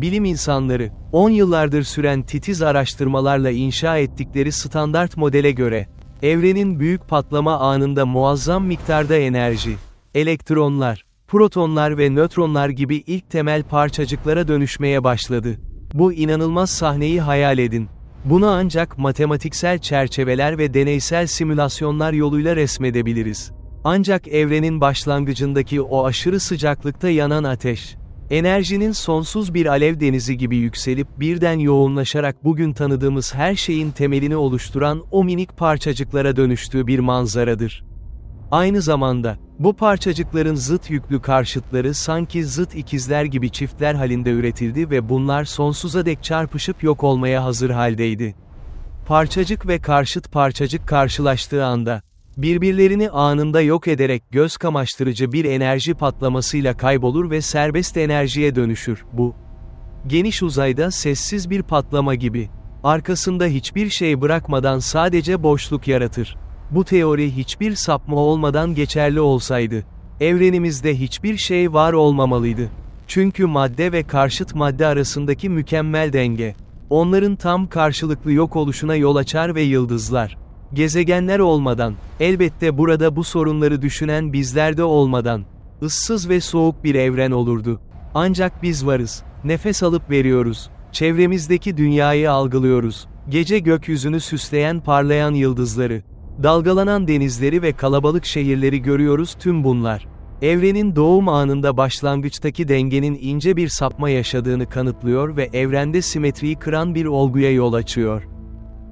Bilim insanları, 10 yıllardır süren titiz araştırmalarla inşa ettikleri standart modele göre, evrenin büyük patlama anında muazzam miktarda enerji, elektronlar, protonlar ve nötronlar gibi ilk temel parçacıklara dönüşmeye başladı. Bu inanılmaz sahneyi hayal edin. Bunu ancak matematiksel çerçeveler ve deneysel simülasyonlar yoluyla resmedebiliriz. Ancak evrenin başlangıcındaki o aşırı sıcaklıkta yanan ateş, enerjinin sonsuz bir alev denizi gibi yükselip birden yoğunlaşarak bugün tanıdığımız her şeyin temelini oluşturan o minik parçacıklara dönüştüğü bir manzaradır. Aynı zamanda, bu parçacıkların zıt yüklü karşıtları sanki zıt ikizler gibi çiftler halinde üretildi ve bunlar sonsuza dek çarpışıp yok olmaya hazır haldeydi. Parçacık ve karşıt parçacık karşılaştığı anda, birbirlerini anında yok ederek göz kamaştırıcı bir enerji patlamasıyla kaybolur ve serbest enerjiye dönüşür. Bu, geniş uzayda sessiz bir patlama gibi, arkasında hiçbir şey bırakmadan sadece boşluk yaratır. Bu teori hiçbir sapma olmadan geçerli olsaydı, evrenimizde hiçbir şey var olmamalıydı. Çünkü madde ve karşıt madde arasındaki mükemmel denge, onların tam karşılıklı yok oluşuna yol açar ve yıldızlar, gezegenler olmadan, elbette burada bu sorunları düşünen bizlerde olmadan, ıssız ve soğuk bir evren olurdu. Ancak biz varız, nefes alıp veriyoruz, çevremizdeki dünyayı algılıyoruz, gece gökyüzünü süsleyen parlayan yıldızları, Dalgalanan denizleri ve kalabalık şehirleri görüyoruz tüm bunlar. Evrenin doğum anında başlangıçtaki dengenin ince bir sapma yaşadığını kanıtlıyor ve evrende simetriyi kıran bir olguya yol açıyor.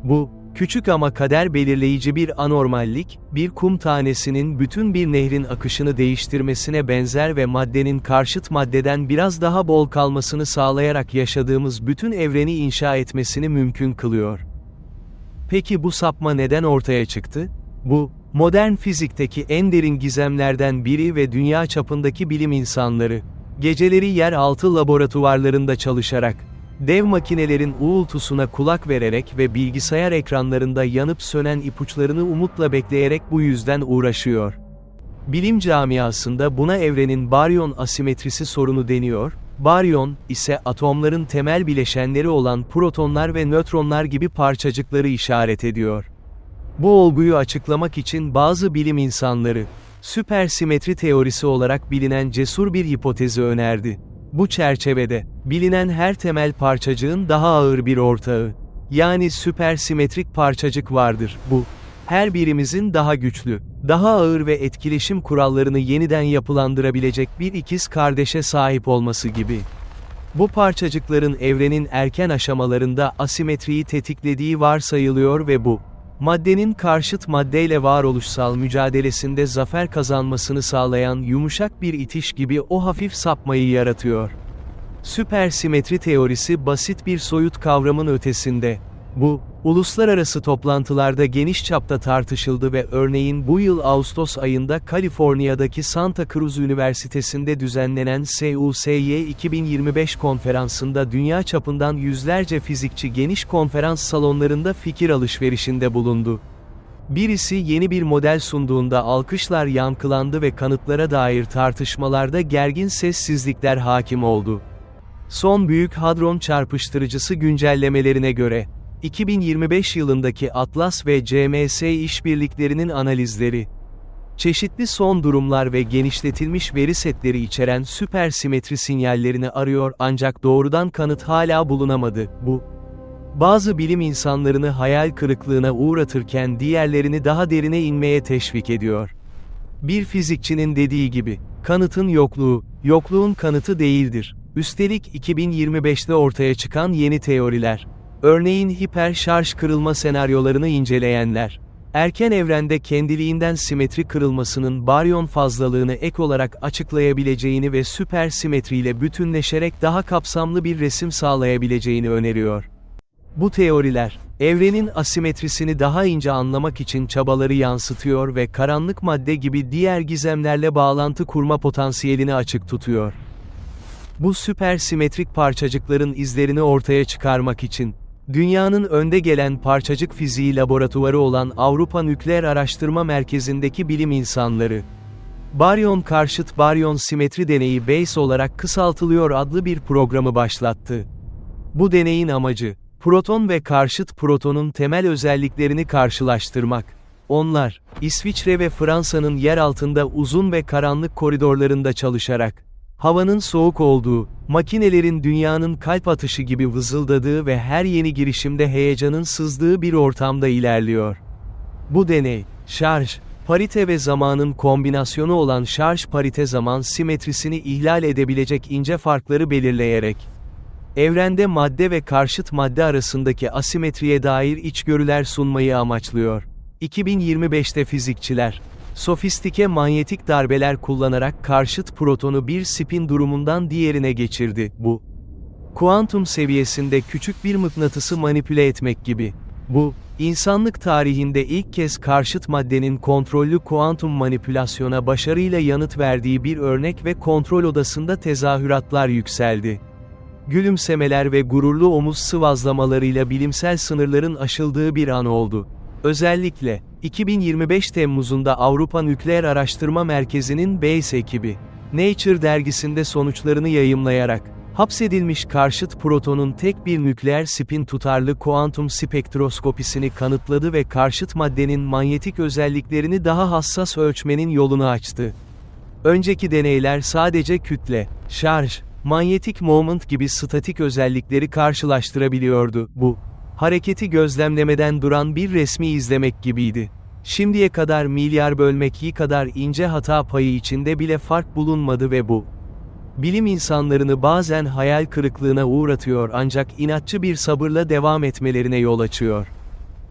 Bu, küçük ama kader belirleyici bir anormallik, bir kum tanesinin bütün bir nehrin akışını değiştirmesine benzer ve maddenin karşıt maddeden biraz daha bol kalmasını sağlayarak yaşadığımız bütün evreni inşa etmesini mümkün kılıyor. Peki bu sapma neden ortaya çıktı? Bu, modern fizikteki en derin gizemlerden biri ve dünya çapındaki bilim insanları, geceleri yeraltı laboratuvarlarında çalışarak, dev makinelerin uğultusuna kulak vererek ve bilgisayar ekranlarında yanıp sönen ipuçlarını umutla bekleyerek bu yüzden uğraşıyor. Bilim camiasında buna evrenin baryon asimetrisi sorunu deniyor, Baryon, ise atomların temel bileşenleri olan protonlar ve nötronlar gibi parçacıkları işaret ediyor. Bu olguyu açıklamak için bazı bilim insanları, süpersimetri teorisi olarak bilinen cesur bir hipotezi önerdi. Bu çerçevede, bilinen her temel parçacığın daha ağır bir ortağı, yani süpersimetrik parçacık vardır. Bu, her birimizin daha güçlü, daha ağır ve etkileşim kurallarını yeniden yapılandırabilecek bir ikiz kardeşe sahip olması gibi. Bu parçacıkların evrenin erken aşamalarında asimetriyi tetiklediği varsayılıyor ve bu, maddenin karşıt maddeyle varoluşsal mücadelesinde zafer kazanmasını sağlayan yumuşak bir itiş gibi o hafif sapmayı yaratıyor. Süpersimetri teorisi basit bir soyut kavramın ötesinde, bu, uluslararası toplantılarda geniş çapta tartışıldı ve örneğin bu yıl Ağustos ayında Kaliforniya'daki Santa Cruz Üniversitesi'nde düzenlenen SUSY 2025 konferansında dünya çapından yüzlerce fizikçi geniş konferans salonlarında fikir alışverişinde bulundu. Birisi yeni bir model sunduğunda alkışlar yankılandı ve kanıtlara dair tartışmalarda gergin sessizlikler hakim oldu. Son büyük hadron çarpıştırıcısı güncellemelerine göre, 2025 yılındaki Atlas ve CMS işbirliklerinin analizleri, çeşitli son durumlar ve genişletilmiş veri setleri içeren süpersimetri sinyallerini arıyor ancak doğrudan kanıt hala bulunamadı. Bu, bazı bilim insanlarını hayal kırıklığına uğratırken diğerlerini daha derine inmeye teşvik ediyor. Bir fizikçinin dediği gibi, kanıtın yokluğu, yokluğun kanıtı değildir. Üstelik 2025'te ortaya çıkan yeni teoriler, Örneğin hiper şarj kırılma senaryolarını inceleyenler, erken evrende kendiliğinden simetri kırılmasının baryon fazlalığını ek olarak açıklayabileceğini ve süper simetriyle bütünleşerek daha kapsamlı bir resim sağlayabileceğini öneriyor. Bu teoriler, evrenin asimetrisini daha ince anlamak için çabaları yansıtıyor ve karanlık madde gibi diğer gizemlerle bağlantı kurma potansiyelini açık tutuyor. Bu süpersimetrik parçacıkların izlerini ortaya çıkarmak için, Dünyanın önde gelen parçacık fiziği laboratuvarı olan Avrupa Nükleer Araştırma Merkezi'ndeki bilim insanları, Baryon karşıt baryon simetri deneyi BASE olarak kısaltılıyor adlı bir programı başlattı. Bu deneyin amacı, proton ve karşıt protonun temel özelliklerini karşılaştırmak. Onlar, İsviçre ve Fransa'nın yer altında uzun ve karanlık koridorlarında çalışarak, havanın soğuk olduğu, makinelerin dünyanın kalp atışı gibi vızıldadığı ve her yeni girişimde heyecanın sızdığı bir ortamda ilerliyor. Bu deney, şarj, parite ve zamanın kombinasyonu olan şarj parite zaman simetrisini ihlal edebilecek ince farkları belirleyerek, evrende madde ve karşıt madde arasındaki asimetriye dair içgörüler sunmayı amaçlıyor. 2025'te fizikçiler, sofistike manyetik darbeler kullanarak karşıt protonu bir spin durumundan diğerine geçirdi. Bu, kuantum seviyesinde küçük bir mıknatısı manipüle etmek gibi. Bu, insanlık tarihinde ilk kez karşıt maddenin kontrollü kuantum manipülasyona başarıyla yanıt verdiği bir örnek ve kontrol odasında tezahüratlar yükseldi. Gülümsemeler ve gururlu omuz sıvazlamalarıyla bilimsel sınırların aşıldığı bir an oldu. Özellikle, 2025 Temmuz'unda Avrupa Nükleer Araştırma Merkezi'nin BASE ekibi, Nature dergisinde sonuçlarını yayımlayarak, hapsedilmiş karşıt protonun tek bir nükleer spin tutarlı kuantum spektroskopisini kanıtladı ve karşıt maddenin manyetik özelliklerini daha hassas ölçmenin yolunu açtı. Önceki deneyler sadece kütle, şarj, manyetik moment gibi statik özellikleri karşılaştırabiliyordu. Bu, hareketi gözlemlemeden duran bir resmi izlemek gibiydi. Şimdiye kadar milyar bölmek yi kadar ince hata payı içinde bile fark bulunmadı ve bu, bilim insanlarını bazen hayal kırıklığına uğratıyor ancak inatçı bir sabırla devam etmelerine yol açıyor.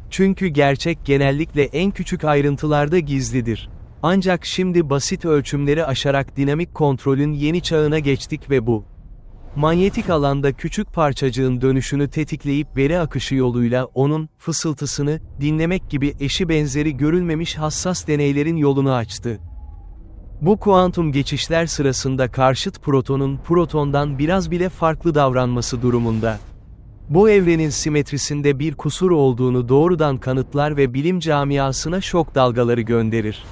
Çünkü gerçek genellikle en küçük ayrıntılarda gizlidir. Ancak şimdi basit ölçümleri aşarak dinamik kontrolün yeni çağına geçtik ve bu, manyetik alanda küçük parçacığın dönüşünü tetikleyip veri akışı yoluyla onun fısıltısını dinlemek gibi eşi benzeri görülmemiş hassas deneylerin yolunu açtı. Bu kuantum geçişler sırasında karşıt protonun protondan biraz bile farklı davranması durumunda. Bu evrenin simetrisinde bir kusur olduğunu doğrudan kanıtlar ve bilim camiasına şok dalgaları gönderir.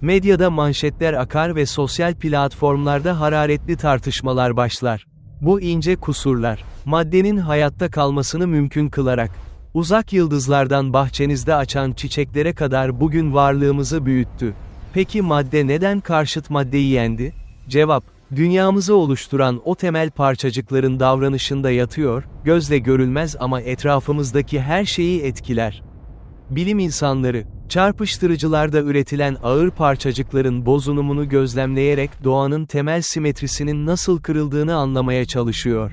Medyada manşetler akar ve sosyal platformlarda hararetli tartışmalar başlar. Bu ince kusurlar, maddenin hayatta kalmasını mümkün kılarak, uzak yıldızlardan bahçenizde açan çiçeklere kadar bugün varlığımızı büyüttü. Peki madde neden karşıt maddeyi yendi? Cevap, dünyamızı oluşturan o temel parçacıkların davranışında yatıyor, gözle görülmez ama etrafımızdaki her şeyi etkiler. Bilim insanları, çarpıştırıcılarda üretilen ağır parçacıkların bozunumunu gözlemleyerek doğanın temel simetrisinin nasıl kırıldığını anlamaya çalışıyor.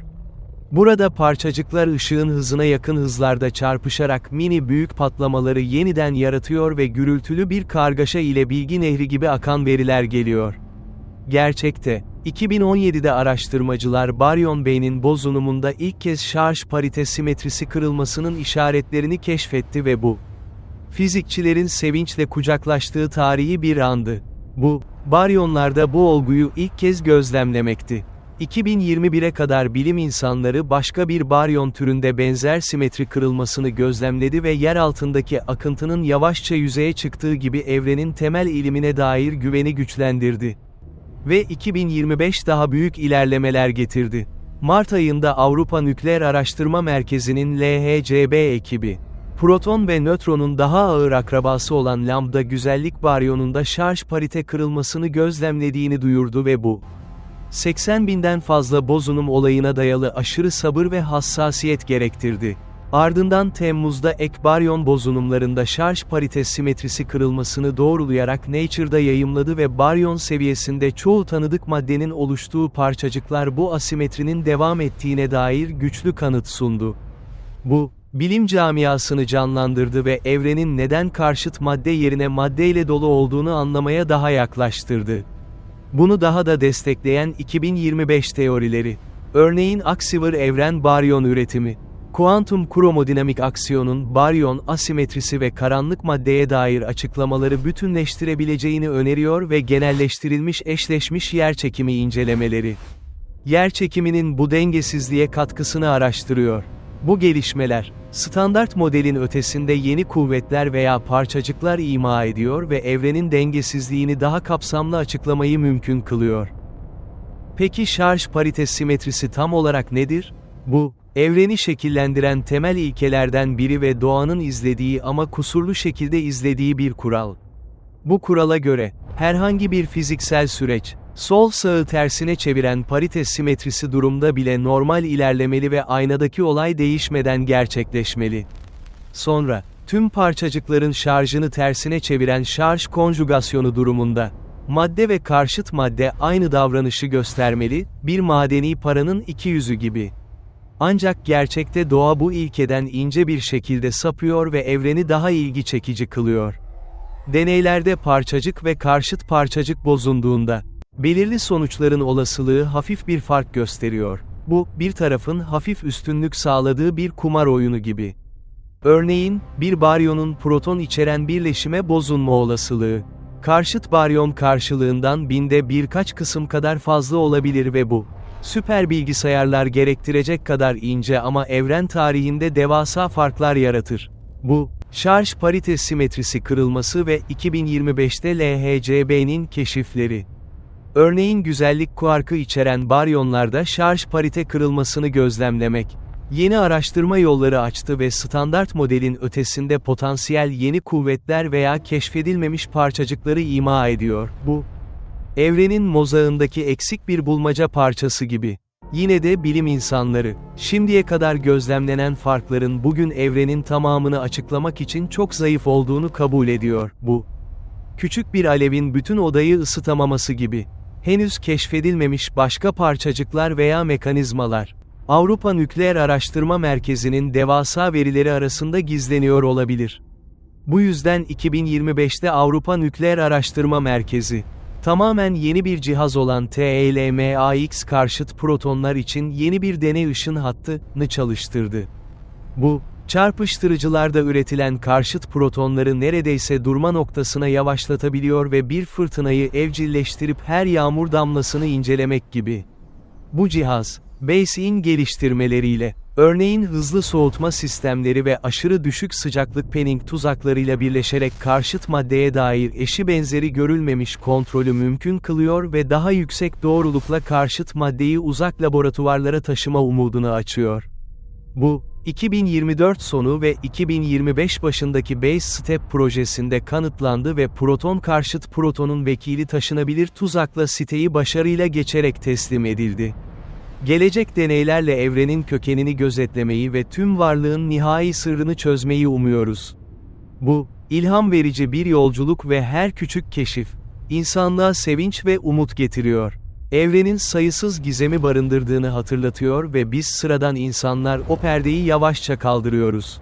Burada parçacıklar ışığın hızına yakın hızlarda çarpışarak mini büyük patlamaları yeniden yaratıyor ve gürültülü bir kargaşa ile bilgi nehri gibi akan veriler geliyor. Gerçekte, 2017'de araştırmacılar baryon beynin bozunumunda ilk kez şarj parite simetrisi kırılmasının işaretlerini keşfetti ve bu, fizikçilerin sevinçle kucaklaştığı tarihi bir andı. Bu, baryonlarda bu olguyu ilk kez gözlemlemekti. 2021'e kadar bilim insanları başka bir baryon türünde benzer simetri kırılmasını gözlemledi ve yer altındaki akıntının yavaşça yüzeye çıktığı gibi evrenin temel ilimine dair güveni güçlendirdi. Ve 2025 daha büyük ilerlemeler getirdi. Mart ayında Avrupa Nükleer Araştırma Merkezi'nin LHCb ekibi, proton ve nötronun daha ağır akrabası olan lambda güzellik baryonunda şarj parite kırılmasını gözlemlediğini duyurdu ve bu, 80 binden fazla bozunum olayına dayalı aşırı sabır ve hassasiyet gerektirdi. Ardından Temmuz'da ek baryon bozunumlarında şarj parite simetrisi kırılmasını doğrulayarak Nature'da yayımladı ve baryon seviyesinde çoğu tanıdık maddenin oluştuğu parçacıklar bu asimetrinin devam ettiğine dair güçlü kanıt sundu. Bu, bilim camiasını canlandırdı ve evrenin neden karşıt madde yerine maddeyle dolu olduğunu anlamaya daha yaklaştırdı. Bunu daha da destekleyen 2025 teorileri. Örneğin aksivır evren baryon üretimi. Kuantum kromodinamik aksiyonun baryon asimetrisi ve karanlık maddeye dair açıklamaları bütünleştirebileceğini öneriyor ve genelleştirilmiş eşleşmiş yerçekimi incelemeleri. Yerçekiminin bu dengesizliğe katkısını araştırıyor. Bu gelişmeler, standart modelin ötesinde yeni kuvvetler veya parçacıklar ima ediyor ve evrenin dengesizliğini daha kapsamlı açıklamayı mümkün kılıyor. Peki şarj parite simetrisi tam olarak nedir? Bu, evreni şekillendiren temel ilkelerden biri ve doğanın izlediği ama kusurlu şekilde izlediği bir kural. Bu kurala göre, herhangi bir fiziksel süreç, sol sağı tersine çeviren parite simetrisi durumda bile normal ilerlemeli ve aynadaki olay değişmeden gerçekleşmeli. Sonra, tüm parçacıkların şarjını tersine çeviren şarj konjugasyonu durumunda, madde ve karşıt madde aynı davranışı göstermeli, bir madeni paranın iki yüzü gibi. Ancak gerçekte doğa bu ilkeden ince bir şekilde sapıyor ve evreni daha ilgi çekici kılıyor. Deneylerde parçacık ve karşıt parçacık bozunduğunda, belirli sonuçların olasılığı hafif bir fark gösteriyor. Bu, bir tarafın hafif üstünlük sağladığı bir kumar oyunu gibi. Örneğin, bir baryonun proton içeren birleşime bozulma olasılığı, karşıt baryon karşılığından binde birkaç kısım kadar fazla olabilir ve bu, süper bilgisayarlar gerektirecek kadar ince ama evren tarihinde devasa farklar yaratır. Bu, şarj parite simetrisi kırılması ve 2025'te LHCb'nin keşifleri. Örneğin güzellik kuarkı içeren baryonlarda şarj parite kırılmasını gözlemlemek, yeni araştırma yolları açtı ve standart modelin ötesinde potansiyel yeni kuvvetler veya keşfedilmemiş parçacıkları ima ediyor. Bu, evrenin mozağındaki eksik bir bulmaca parçası gibi. Yine de bilim insanları, şimdiye kadar gözlemlenen farkların bugün evrenin tamamını açıklamak için çok zayıf olduğunu kabul ediyor. Bu, küçük bir alevin bütün odayı ısıtamaması gibi. Henüz keşfedilmemiş başka parçacıklar veya mekanizmalar. Avrupa Nükleer Araştırma Merkezi'nin devasa verileri arasında gizleniyor olabilir. Bu yüzden 2025'te Avrupa Nükleer Araştırma Merkezi, tamamen yeni bir cihaz olan TELMAX karşıt protonlar için yeni bir deney ışın hattını çalıştırdı. Bu, çarpıştırıcılarda üretilen karşıt protonları neredeyse durma noktasına yavaşlatabiliyor ve bir fırtınayı evcilleştirip her yağmur damlasını incelemek gibi. Bu cihaz, BASE'in geliştirmeleriyle, örneğin hızlı soğutma sistemleri ve aşırı düşük sıcaklık penning tuzaklarıyla birleşerek karşıt maddeye dair eşi benzeri görülmemiş kontrolü mümkün kılıyor ve daha yüksek doğrulukla karşıt maddeyi uzak laboratuvarlara taşıma umudunu açıyor. Bu, 2024 sonu ve 2025 başındaki Base Step projesinde kanıtlandı ve proton karşıt protonun vekili taşınabilir tuzakla siteyi başarıyla geçerek teslim edildi. Gelecek deneylerle evrenin kökenini gözetlemeyi ve tüm varlığın nihai sırrını çözmeyi umuyoruz. Bu, ilham verici bir yolculuk ve her küçük keşif, insanlığa sevinç ve umut getiriyor. Evrenin sayısız gizemi barındırdığını hatırlatıyor ve biz sıradan insanlar o perdeyi yavaşça kaldırıyoruz.